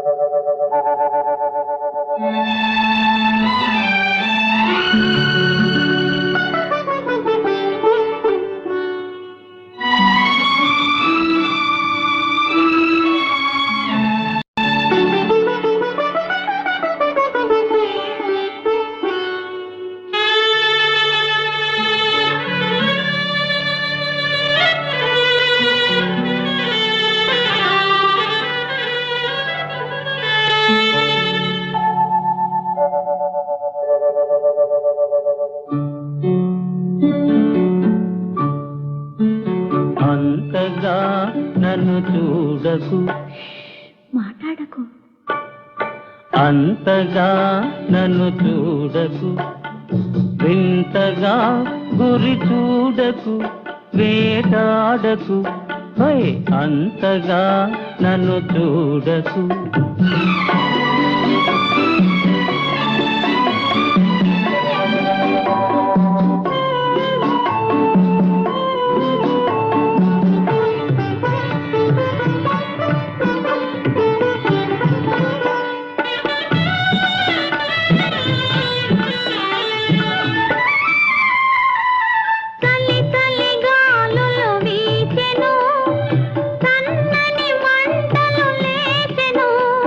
Thank you. చూడకు మాట్లాడకు. అంతగా నన్ను చూడకు. వింతగా గురి చూడకు. వేటాడకు. అంతగా నన్ను చూడకు.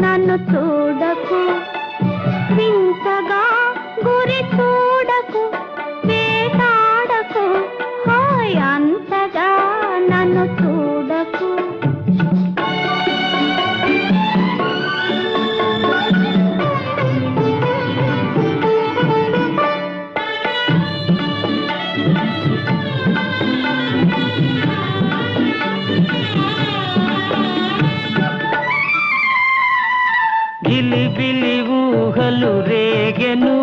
నన్ను చూడకు. వింతగా రేగెను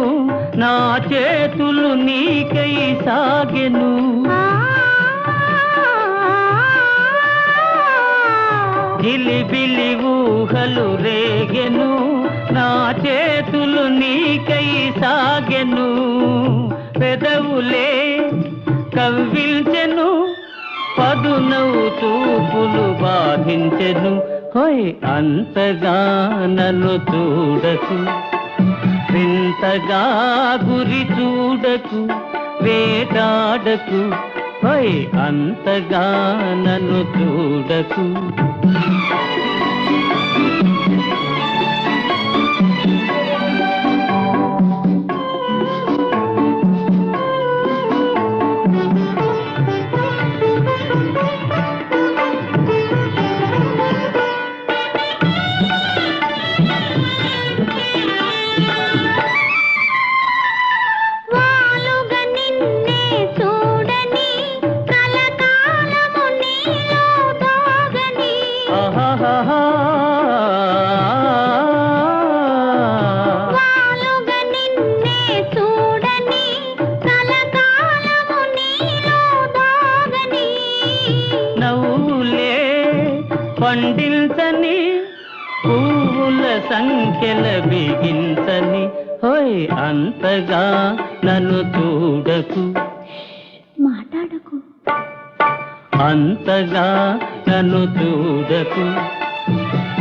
నా చేతులు నీకై సాగెను. ఆ ఊహలు రేగెను నా చేతులు నీకై సాగెను. పెదవులే కవ్విల్చెను పదునవు చూపులు బాధించెను. హోయ్ అంతగా నన్ను చూడకు. వింతగా గురి చూడకు వేటాడకు పై అంతగా నన్ను చూడకు. పండించని పువ్వుల సంఖ్యల బిగించని హోయ్ అంతగా నన్ను చూడకు. మాట్లాడకు. అంతగా నన్ను చూడకు.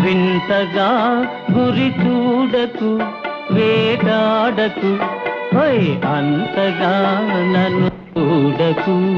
వింతగా గురి చూడకు వేటాడకు. హోయ్ అంతగా నన్ను చూడకు.